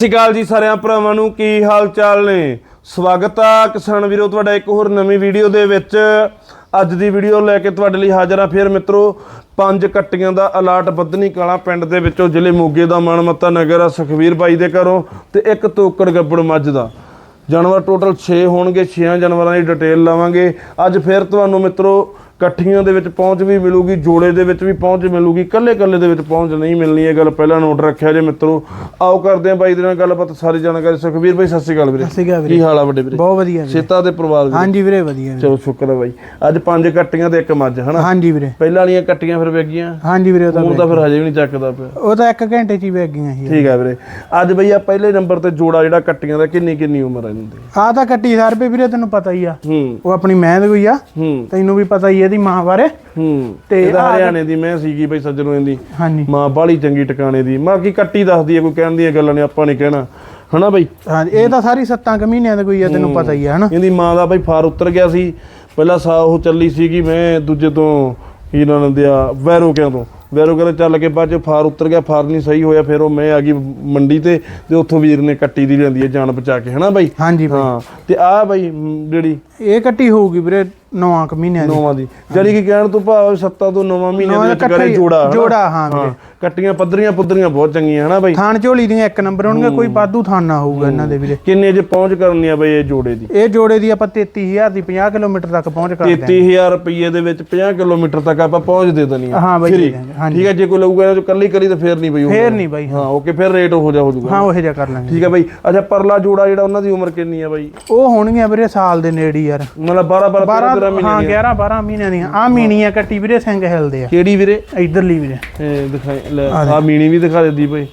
ਸਤਿ ਸ਼੍ਰੀ ਅਕਾਲ ਜੀ ਸਾਰਿਆਂ ਭਰਾਵਾਂ ਨੂੰ, ਕੀ ਹਾਲ ਚਾਲ ਨੇ? ਸਵਾਗਤ ਆ ਕਿਸਾਨ ਵੀਰੋ, ਤੁਹਾਡਾ ਇੱਕ ਹੋਰ ਨਵੀਂ ਵੀਡੀਓ ਦੇ ਵਿੱਚ। ਅੱਜ ਦੀ ਵੀਡੀਓ ਲੈ ਕੇ ਤੁਹਾਡੇ ਲਈ ਹਾਜ਼ਰ ਆ ਫਿਰ ਮਿੱਤਰੋ, ਪੰਜ ਕੱਟੀਆਂ ਦਾ ਅਲਾਟ ਬੱਧਨੀ ਕਾਲਾ ਪਿੰਡ ਦੇ ਵਿੱਚੋਂ ਜ਼ਿਲ੍ਹੇ ਮੋਗੇ ਦਾ ਮਾਨਮੱਤਾ ਨਗਰ ਆ, ਸੁਖਵੀਰ ਬਾਈ ਦੇ ਘਰੋਂ ਤੇ ਇੱਕ ਤੋਕੜ ਗੱਬੜ ਮੱਝ ਦਾ। ਜਾਨਵਰ ਟੋਟਲ 6 ਹੋਣਗੇ 6 ਜਾਨਵਰਾਂ ਦੀ ਡਿਟੇਲ ਲਵਾਂਗੇ। ਅੱਜ ਫਿਰ ਤੁਹਾਨੂੰ ਮਿੱਤਰੋ ਇਕੱਠੀਆਂ ਦੇ ਵਿੱਚ ਪਹੁੰਚ ਵੀ ਮਿਲੂਗੀ ਜੋੜੇ ਦੇ ਵਿੱਚ ਵੀ ਪਹੁੰਚ ਮਿਲੂਗੀ ਕੱਲੇ ਕੱਲੇ ਦੇ ਵਿੱਚ ਪਹੁੰਚ ਨਹੀਂ ਮਿਲਣੀ ਇਹ ਗੱਲ ਪਹਿਲਾਂ ਨੋਟ ਰੱਖਿਆ ਜੇ ਮਿੱਤਰੋ। ਆਓ ਕਰਦੇ ਆਂ ਬਾਈ ਦੇ ਨਾਲ ਗੱਲਬਾਤ ਸਾਰੀ ਜਾਣਕਾਰੀ। ਸੁਖਵੀਰ ਬਾਈ ਸਤਿ ਸ਼੍ਰੀ ਅਕਾਲ ਵੀਰੇ। ਸਤਿ ਸ਼੍ਰੀ ਅਕਾਲ ਵੀਰੇ। ਕੀ ਹਾਲ ਆ ਵੱਡੇ ਵੀਰੇ? ਬਹੁਤ ਵਧੀਆ ਵੀਰੇ। ਸੇਤਾ ਦੇ ਪਰਿਵਾਰ ਵੀਰੇ। ਹਾਂਜੀ ਵੀਰੇ ਵਧੀਆ ਵੀਰੇ। ਚਲੋ ਸ਼ੁਕਰ ਹੈ ਬਾਈ। ਅੱਜ ਪੰਜ ਕੱਟੀਆਂ ਤੇ ਇੱਕ ਮੱਝ ਹਨਾ? ਹਾਂਜੀ ਵੀਰੇ। ਪਹਿਲਾਂ ਵਾਲੀਆਂ ਕੱਟੀਆਂ ਫਿਰ ਵੇਗੀਆਂ ਹਾਂਜੀ ਵੀਰੇ ਉਹ ਤਾਂ ਉਹ ਤਾਂ ਫਿਰ ਹਜੇ ਵੀ ਨਹੀਂ ਚੱਕਦਾ ਪਿਆ। ਉਹ ਤਾਂ ਇੱਕ ਘੰਟੇ ਚ ਹੀ ਵੇਚ ਗਈਆਂ ਸੀ। ਠੀਕ ਹੈ ਵੀਰੇ। ਅੱਜ ਬਈ ਆ ਪਹਿਲੇ ਨੰਬਰ ਤੇ ਜੋੜਾ ਜਿਹੜਾ ਕੱਟੀਆਂ ਦਾ ਕਿੰਨੀ ਕਿੰਨੀ ਉਮਰ ਹੈ ਇਹਨਾਂ? ਦੀ ਆ ਤਾਂ ਕੱਟੀ ਸਰ ਰੁਪਏ ਵੀਰੇ ਤੈਨੂੰ ਪਤਾ ਹੀ ਆ। ਹੂੰ। ਉਹ ਆਪਣੀ ਮਹਿੰਦ ਕੋਈ ਆ। ਹੂੰ। ਤੈਨੂੰ ਵੀ ਪਤਾ ਹੀ ਆ ਇਹਦੀ ਮਾਂ ਬਾਰੇ। ਹੂੰ ਤੇ ਇਹਦਾ ਹਰਿਆਣੇ ਦੀ ਮੈਂ ਸੀਗੀ ਬਈ ਸੱਜਣੋਂ ਇਹਦੀ। ਹਾਂਜੀ। ਮਾਂ ਬਾਲੀ ਚੰਗੀ ਟਿਕਾਣੇ ਦੀ। ਮਾਂ ਕੀ ਕੱਟੀ ਦੱਸਦੀ ਹੈ ਕੋਈ ਕਹਿਣ ਦੀਆਂ ਗੱਲਾਂ ਨੇ ਆਪਾਂ ਨਹੀਂ ਕਹਿਣਾ। ਹਨਾ ਬਈ? ਹਾਂਜੀ ਇਹ ਤਾਂ ਸਾਰੀ 7 ਕੁ ਮਹੀਨਿਆਂ ਦੀ ਕੋਈ ਆ ਤੈਨੂੰ ਪਤਾ ਹੀ ਆ ਹਨਾ? ਇਹਦੀ ਮਾਂ ਦਾ ਬਈ ਫਾਰ ਉਤਰ ਗਿਆ ਸੀ। ਪਹਿਲਾਂ ਸਾ ਉਹ ਚੱਲੀ ਸੀਗੀ ਮੈਂ ਦੂਜੇ ਤੋਂ ਕੀ ਨਾਂ ਲੈਂਦੇ ਆ ਵੈਰੋਕਿਆਂ ਤੋਂ। ਵੈਰੋਕਿਆਂ ਤੋਂ ਚੱਲ ਕੇ ਬਾਅਦ ਚ ਫਾਰ ਉਤਰ ਗਿਆ ਫਾਰ ਨਹੀਂ ਸਹੀ ਹੋਇਆ ਫਿਰ ਉਹ ਮੈਂ ਆ ਗਈ ਮੰਡੀ ਤੇ ਤੇ ਉੱਥੋਂ ਵੀਰ ਨੇ ਕੱਟੀ ਦੀ ਲਿਆਂਦੀ ਹੈ ਜਾਨ ਬਚਾ ਕੇ ਹਨਾ ਬਈ? ਹਾਂਜੀ ਬਾਈ। ਹਾਂ ਤੇ ਆ ਬਈ ਮ, ਜਿਹੜੀ ਇਹ ਕੱਟੀ ਹੋਊਗੀ ਵੀਰੇ 9 ਕੁ ਮਹੀਨਿਆਂ ਦੀ। ਨੌਵਾਂ ਦੀ। ਜਿਹੜੀ ਕਿ ਕਹਿਣ ਤੋਂ ਭਾਵ ਸੱਤਾਂ ਤੋਂ ਨੌਵਾਂ ਮਹੀਨੇ ਦੇ ਨੌਵਾਂ ਵਿੱਚ ਇਕੱਠਾ ਕਰੇ ਹੀ- ਜੋੜਾ ਹਨਾ? ਜੋੜਾ, ਹਾਂ ਵੀਰੇ। ਕੱਟੀਆਂ ਪੱਧਰੀਆਂ ਪੁੱਧਰੀਆਂ ਬਹੁਤ ਚੰਗੀਆਂ ਹਨਾ ਬਈ? ਥਾਣ ਝੋਲੀ ਦੀਆਂ ਇੱਕ ਨੰਬਰ ਹੋਣਗੇ ਕੋਈ ਵਾਧੂ ਥਾਣ ਨਾ ਹੋਊਗਾ ਇਹਨਾਂ ਦੇ ਵੀਰੇ। ਕਿੰਨੇ ਜੇ ਪਹੁੰਚ ਕਰਨੀ ਆ ਬਈ ਇਹ ਜੋੜੇ ਦੀ? ਇਹ ਜੋੜੇ ਦੀ ਆਪਾਂ 33000 ਦੀ 50 ਕਿਲੋਮੀਟਰ ਤੱਕ ਪਹੁੰਚ ਕਰਦੇ ਹਾਂ 33000 ਰੁਪਏ ਦੇ ਵਿੱਚ 50 ਕਿਲੋਮੀਟਰ ਤੱਕ ਆਪਾਂ ਪਹੁੰਚ ਦੇ ਦਨੀ ਆ। ਹਾਂ ਬਾਈ Free। ਦੇ ਦਾਂਗੇ, ਹਾਂਜੀ। ਠੀਕ ਹੈ ਜੇ ਕੋਈ ਲਊਗਾ ਜੋ ਕੱਲੀ ਕਰੀ ਤਾਂ ਫੇਰ ਨਹੀਂ ਬਈ ਫੇਰ ਨਹੀਂ ਬਾਈ ਹਾਂ। ਓਕੇ ਫਿਰ ਰੇਟ ਹੋ ਜਾ ਹੋ ਜਾਊਗਾ। ਹਾਂ ਉਹ ਜਿਹਾ ਕਰ ਲਾਂਗੇ। ਠੀਕ ਹੈ ਬਈ। ਅੱਛਾ ਪਰਲਾ ਜੋੜਾ ਜਿਹੜਾ ਉਹਨਾਂ ਦੀ ਉਮਰ ਕਿੰਨੀ ਆ ਬਈ? ਉਹ ਹੋਣਗੀਆਂ ਵੀਰੇ ਸਾਲ ਦੇ ਨੇੜੇ ਹੀ ਯਾਰ। ਮਤਲਬ 12 12 13 12 ਮਹੀਨੇ ਹਾਂ ਦੀਆਂ। 11 12 ਮਹੀਨਿਆਂ ਦੀਆਂ। ਆ ਮੀਣੀਆਂ ਕੱਟੀ ਵੀਰੇ ਸਿੰਘ ਹਿਲਦੇ ਆ। ਕਿਹੜੀ ਵੀਰੇ? ਇਧਰਲੀ ਵੀਰੇ। ਇਹ ਦਿਖਾਈ ਆ ਮੀਣੀ ਵੀ ਦਿਖਾ ਦਿੰਦੀ ਬਈ।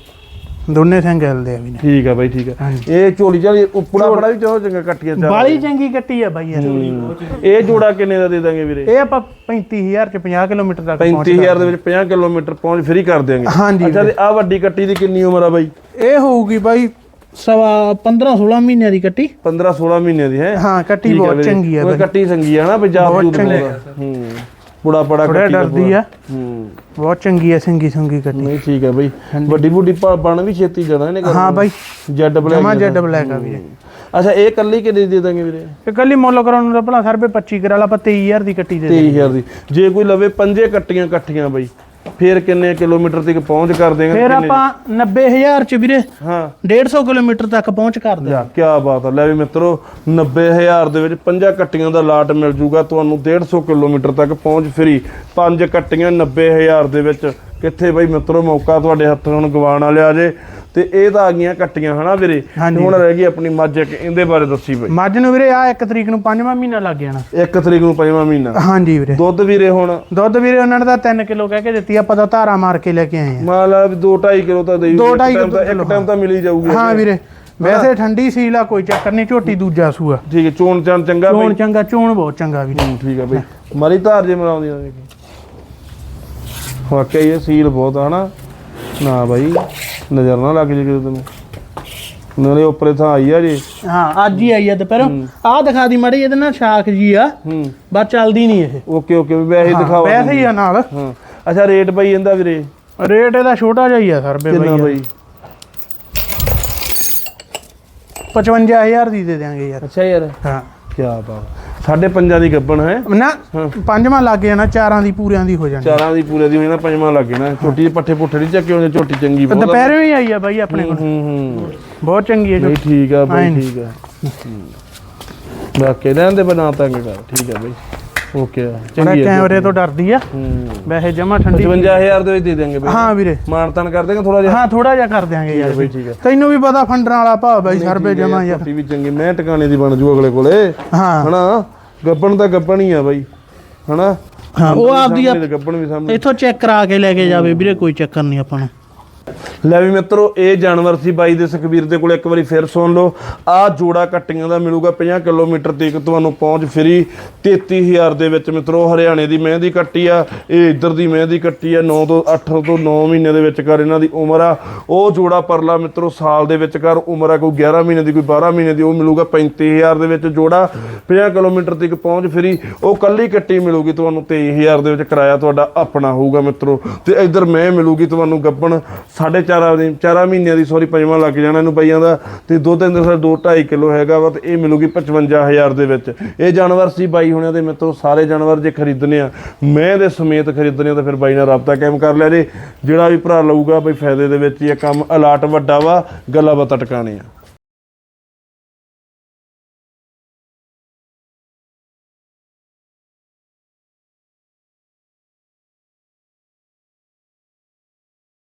ਦੋਨੇ ਸਿੰਘ ਹਿਲਦੇ ਆ ਵੀਰੇ। ਠੀਕ ਆ ਬਈ ਠੀਕ ਆ। ਇਹ ਝੋਲੀ ਚਾਲੀ ਉਪੜਾ ਬੜਾ ਵੀ ਚਾਹੋ ਚੰਗਾ ਕੱਟੀਆਂ ਚਾਹ ਬਾਲੀ ਚੰਗੀ ਕੱਟੀ ਆ ਬਾਈ ਇਹ ਜੋੜਾ ਕਿੰਨੇ ਦਾ ਦੇ ਦਾਂਗੇ ਵੀਰੇ? ਇਹ ਆਪਾਂ 35000 ਚ 50 ਕਿਲੋਮੀਟਰ ਤੱਕ ਪਹੁੰਚ 35000 ਦੇ ਵਿੱਚ 50 ਕਿਲੋਮੀਟਰ ਪਹੁੰਚ ਫ੍ਰੀ ਕਰ ਹਾਂਜੀ ਅੱਛਾ ਤੇ ਆ ਵੱਡੀ ਕੱਟੀ ਦੀ ਕਿੰਨੀ ਉਮਰ ਆ ਬਾਈ? ਇਹ ਹੋਊਗੀ ਬਾਈ ਸਵਾ 15 16 ਮਹੀਨਿਆਂ ਦੀ ਕੱਟੀ। 15 16 ਮਹੀਨੇ ਦੀ ਹੈ। ਹਾਂ ਕੱਟੀ ਬਹੁਤ ਚੰਗੀ ਆ ਉਹ ਕੱਟੀ ਸੰਗੀ ਆ ਨਾ ਪੰਜਾਬ ਬਹੁਤ ਚੰਗੀ। ਹੂੰ। ਬੁੜਾ ਬੜਾ ਕੱਟੀ ਦਾ ਡਰਦੀ ਆ। ਹੂੰ। ਬਹੁਤ ਚੰਗੀ ਆ ਸਿੰਗੀ ਸੁੰਗੀ ਕੱਟੀ। ਨਹੀਂ ਠੀਕ ਹੈ ਬਈ। ਵੱਡੀ ਬੁੱਢੀ ਬਣ ਵੀ ਛੇਤੀ ਜਾਣਾ ਇਹਨੇ ਹਾਂ ਬਾਈ। ਜੈਡ ਬਲੈਕ ਜਮਾ ਜੈਡ ਬਲੈਕ ਆ ਵੀਰੇ ਅੱਛਾ ਇਹ ਕੱਲੀ ਕਿੰਨੇ ਦੀ ਦੇ ਦਾਂਗੇ ਵੀਰੇ? ਤੇ ਕੱਲੀ ਮੁੱਲ ਕਰਾਉਣ ਤਾਂ ਭਲਾ ਸਰ ਰੁਪਏ 25 ਕਰਾ ਲਾ ਆਪਾਂ 23000 ਦੀ ਕੱਟੀ ਦੇ ਦੇ 23000 ਦੀ। ਜੇ ਕੋਈ ਲਵੇ ਪੰਜੇ ਕੱਟੀਆਂ ਇਕੱਠੀਆਂ ਬਈ। ਫੇਰ ਕਿੰਨੇ ਕਿਲੋਮੀਟਰ ਤੱਕ ਪਹੁੰਚ ਕਰ ਦੇਗਾ ਫਿਰ ਆਪਾਂ 90000 ਚ ਵੀਰੇ ਹਾਂ। 150 ਕਿਲੋਮੀਟਰ ਤੱਕ ਪਹੁੰਚ ਕਰਦੇ ਯਾ ਕੀ ਬਾਤ ਆ। ਲੈ ਵੀ ਮਿੱਤਰੋ 90000 ਦੇ ਵਿੱਚ ਪੰਜਾਂ ਕੱਟੀਆਂ ਦਾ ਲਾਟ ਮਿਲ ਜੂਗਾ ਤੁਹਾਨੂੰ 150 ਕਿਲੋਮੀਟਰ ਤੱਕ ਪਹੁੰਚ ਫਰੀ। ਪੰਜ ਕੱਟੀਆਂ 90000 ਦੇ ਵਿੱਚ। ਕਿੱਥੇ ਬਈ ਮਿੱਤਰੋ ਮੌਕਾ ਤੁਹਾਡੇ ਹੱਥ ਹੁਣ ਗਵਾਣ ਵਾਲਿਆ ਜੇ। ਤੇ ਇਹ ਤਾਂ ਆ ਗਈਆਂ ਕੱਟੀਆਂ ਹਨਾ ਵੀਰੇ। ਹੁਣ ਰਹਿ ਗਈ ਆਪਣੀ ਮੱਝ ਇੱਕ ਇਹਦੇ ਬਾਰੇ ਦੱਸੀ ਬਈ। ਮੱਝ ਨੂੰ ਵੀਰੇ ਆ 1 ਤਰੀਕ ਨੂੰ 5ਵਾਂ ਮਹੀਨਾ ਲੱਗ ਜਾਣਾ। ਇੱਕ ਤਰੀਕ ਨੂੰ ਪੰਜਵਾਂ ਮਹੀਨਾ। ਹਾਂਜੀ ਵੀਰੇ। ਦੁੱਧ ਵੀਰੇ ਹੁਣ? ਦੁੱਧ ਵੀਰੇ ਉਹਨਾਂ ਨੇ ਤਾਂ 3 ਕਿਲੋ ਕਹਿ ਕੇ ਦਿੱਤੀ ਆਪਾਂ ਤਾਂ ਧਾਰਾ ਮਾਰ ਕੇ ਲੈ ਕੇ ਆਏ ਲਾ ਵੀ 2.5 ਕਿਲੋ ਤਾਂ ਦੇਈ ਦੋ ਇੱਕ ਢਾਈ time ਤਾਂ- ਕਿਲੋ, ਇੱਕ ਟਾਈਮ ਤਾਂ ਮਿਲ ਹੀ ਜਾਊਗੀ ਆ ਹਾਂ ਵੀਰੇ। ਵੈਸੇ ਠੰਡੀ ਸੀਲ ਆ ਕੋਈ ਚੱਕਰ ਨਹੀਂ ਝੋਟੀ ਦੂਜਾ ਸੂਆ। ਠੀਕ ਹੈ ਚੋਣ ਚਾਣ ਚੰਗਾ ਬਈ। ਚੋਣ ਚੰਗਾ ਚੋਣ ਬਹੁਤ ਚੰਗਾ ਵੀਰੇ। ਹੂੰ, ਠੀਕ ਹੈ ਬਈ। ਮਾਰੀ ਧਾਰ ਜੇ ਮਰਾਉਂਦੀਆਂ ਦੇਖੀ। ਵਾਕਿਆ ਹੀ ਇਹ ਸੀਲ ਬਹੁਤ ਆ ਹਨਾ? ਨਾ ਬਾਈ। ਨਜ਼ਰ ਨਾ ਲੱਗ ਜੇ ਕਿਤੇ ਤੈਨੂੰ। ਨਾਲੇ ਉੱਪਰੇ ਥਾਂ ਆਈ ਆ ਜੀ। ਹਾਂ ਅੱਜ ਹੀ ਆਈ ਆ ਦੁਪਹਿਰੋਂ। ਆਹ ਦਿਖਾ ਦੀ ਮਾੜੀ ਇਹਦੇ ਨਾਲ ਸ਼ਾਖ ਜੀ ਆ। ਹੂੰ। ਬਸ ਚੱਲਦੀ ਨਹੀਂ ਇਹ। ਓਕੇ ਓਕੇ ਵੀ ਵੈਸੇ ਹੀ ਦਿਖਾਵਾ ਵੈਸੇ ਹੀ ਆ ਨਾਲ। ਹਾਂ। ਅੱਛਾ ਰੇਟ ਬਈ ਇਹਦਾ ਵੀਰੇ? ਰੇਟ ਇਹਦਾ ਛੋਟਾ ਜਿਹਾ ਹੀ ਆ ਸਰ ਬੇ ਕਿੰਨਾ ਬਈ? 55000 ਦੀ ਦੇ ਦਿਆਂਗੇ ਯਾਰ। ਅੱਛਾ ਯਾਰ। ਹਾਂ। ਕੀ ਬਾਤ। ਸਾਢੇ ਪੰਜਾਂ ਦੀ ਗੱਬਣ ਹੈ। ਨਾ ਪੰਜਵਾਂ ਲੱਗ ਜਾਣਾ ਚਾਰਾਂ ਦੀ ਪੂਰਿਆਂ ਦੀ ਹੋ ਜਾਣੀ। ਚਾਰਾਂ ਦੀ ਪੂਰੇ ਦੀ ਹੋਈ ਨਾ ਪੰਜਵਾਂ ਲੱਗ ਨਾ ਛੋਟੀ ਜਿਹੀ ਪੱਠੇ ਪੁੱਠੇ ਨਹੀਂ ਚੱਕੇ ਹੁੰਦੇ ਝੋਟੀ ਚੰਗੀ ਬਹੁਤ। ਦੁਪਹਿਰੇ ਵੀ ਆਈ ਆ ਬਾਈ ਆਪਣੇ ਕੋਲ। ਹੂੰ ਹੂੰ ਬਹੁਤ ਚੰਗੀ ਹੈ ਨਹੀਂ ਠੀਕ ਆ ਬਾਈ। ਠੀਕ ਆ। ਬਾਕੀ ਰਹਿਣ ਦੇ ਬਣਾ ਤਾਂਗੇ ਕਰ ਠੀਕ ਆ ਬਾਈ। ਓਕੇ ਚੰਗੀ ਕੈਮਰੇ ਤੋਂ ਡਰਦੀ ਆ। ਹੂੰ। ਵੈਸੇ ਜਮਾ ਠੰਡੀ 55000 ਦੇ ਵਿੱਚ ਦੇ ਦੇਾਂਗੇ ਬਾਈ। ਹਾਂ ਵੀਰੇ। ਮਾਨਤਾਨ ਕਰ ਦੇਗਾ ਥੋੜਾ ਜਿਹਾ। ਹਾਂ ਥੋੜਾ ਜਿਹਾ ਕਰ ਦਿਆਂਗੇ ਯਾਰ। ਬਾਈ ਠੀਕ ਆ ਤੈਨੂੰ ਵੀ ਪਤਾ ਫੰਡਰਾਂ ਵਾਲਾ ਭਾਅ ਬਾਈ ਸਰਬੇ ਜਮਾ ਯਾਰ ਵੀ ਚੰਗੀ ਮੈਂ ਟਿਕਾਣੇ ਦੀ ਬਣ ਜੂ ਅਗਲੇ ਕੋਲੇ। ਹਾਂ। ਹਨਾ? ਗੱਬਣ ਤਾਂ ਗੱਬਣ ਹੀ ਆ ਬਾਈ। ਹਨਾ? ਹਾਂ ਉਹ ਆਪਦੀ ਵੀ ਸਾਹਮਣੇ। ਇੱਥੋਂ ਚੈੱਕ ਕਰਾ ਕੇ ਲੈ ਕੇ ਜਾਵੇ ਵੀਰੇ ਕੋਈ ਚੱਕਰ ਨਹੀਂ ਆਪਾਂ ਨੂੰ। ਲੈ ਵੀ ਮਿੱਤਰੋ, ਇਹ ਜਾਨਵਰ ਸੀ ਬਾਈ ਦੇ ਸੁਖਬੀਰ ਦੇ ਕੋਲ। ਇੱਕ ਵਾਰੀ ਫਿਰ ਸੁਣ ਲਓ ਆ ਜੋੜਾ ਕੱਟੀਆਂ ਦਾ ਮਿਲੂਗਾ 50 ਕਿਲੋਮੀਟਰ ਤੱਕ, ਤੁਹਾਨੂੰ ਪਹੁੰਚ ਫਰੀ 33000 ਦੇ ਵਿੱਚ ਮਿੱਤਰੋ, ਹਰਿਆਣੇ ਦੀ ਮਹਿੰਦੀ ਕੱਟੀ ਆ, ਇਹ ਇੱਧਰ ਦੀ ਮਹਿੰਦੀ ਕੱਟੀ ਆ 9 ਤੋਂ 8 ਤੋਂ 9 ਮਹੀਨੇ ਦੇ ਵਿਚਕਾਰ ਇਹਨਾਂ ਦੀ ਉਮਰ ਆ। ਉਹ ਜੋੜਾ ਪਰਲਾ ਮਿੱਤਰੋ, ਸਾਲ ਦੇ ਵਿਚਕਾਰ ਉਮਰ ਆ, ਕੋਈ 11 ਮਹੀਨੇ ਦੀ, ਕੋਈ 12 ਮਹੀਨੇ ਦੀ, ਉਹ ਮਿਲੂਗਾ 35000 ਦੇ ਵਿੱਚ ਜੋੜਾ। 50 ਕਿਲੋਮੀਟਰ ਤੱਕ ਪਹੁੰਚ ਫਰੀ, ਉਹ ਕੱਲੀ ਕੱਟੀ ਮਿਲੂਗੀ ਤੁਹਾਨੂੰ 23000 ਦੇ ਵਿੱਚ ਕਿਰਾਇਆ ਤੁਹਾਡਾ ਆਪਣਾ ਹੋਊਗਾ ਮਿੱਤਰੋ। ਤੇ ਇੱਧਰ ਮੈਂ ਮਿਲੂਗੀ ਤੁਹਾਨੂੰ ਗੱਬਣ ਸਾਢੇ ਚਾਰਾਂ ਦੀ ਚਾਰਾਂ ਮਹੀਨਿਆਂ ਦੀ ਸੌਰੀ ਪੰਜਵਾਂ ਲੱਗ ਜਾਣਾ ਇਹਨੂੰ ਪਈਆਂ ਦਾ। ਤੇ ਦੋ ਤਿੰਨ ਦਿਨ ਦੋ 2.5 ਕਿਲੋ ਹੈਗਾ ਵਾ ਤੇ ਇਹ ਮਿਲੂਗੀ 55000 ਦੇ ਵਿੱਚ। ਇਹ ਜਾਨਵਰ ਸੀ ਬਾਈ ਹੁਣਿਆਂ ਦੇ ਮਿੱਤਰੋ ਸਾਰੇ ਜਾਨਵਰ ਜੇ ਖਰੀਦਣੇ ਆ, ਮੈਂ ਦੇ ਸਮੇਤ ਖਰੀਦਣੇ ਆ ਤਾਂ ਫਿਰ ਬਾਈ ਨਾਲ ਰਾਬਤਾ ਕਾਇਮ ਕਰ ਲਿਆ ਜੇ। ਜਿਹੜਾ ਵੀ ਭਰਾ ਲਊਗਾ ਬਈ ਫਾਇਦੇ ਦੇ ਵਿੱਚ ਹੀ ਇਹ ਕੰਮ ਅਲਾਟ ਵੱਡਾ ਵਾ, ਗੱਲਾਂ ਬਾਤਾਂ ਟਿਕਾਣੇ ਆ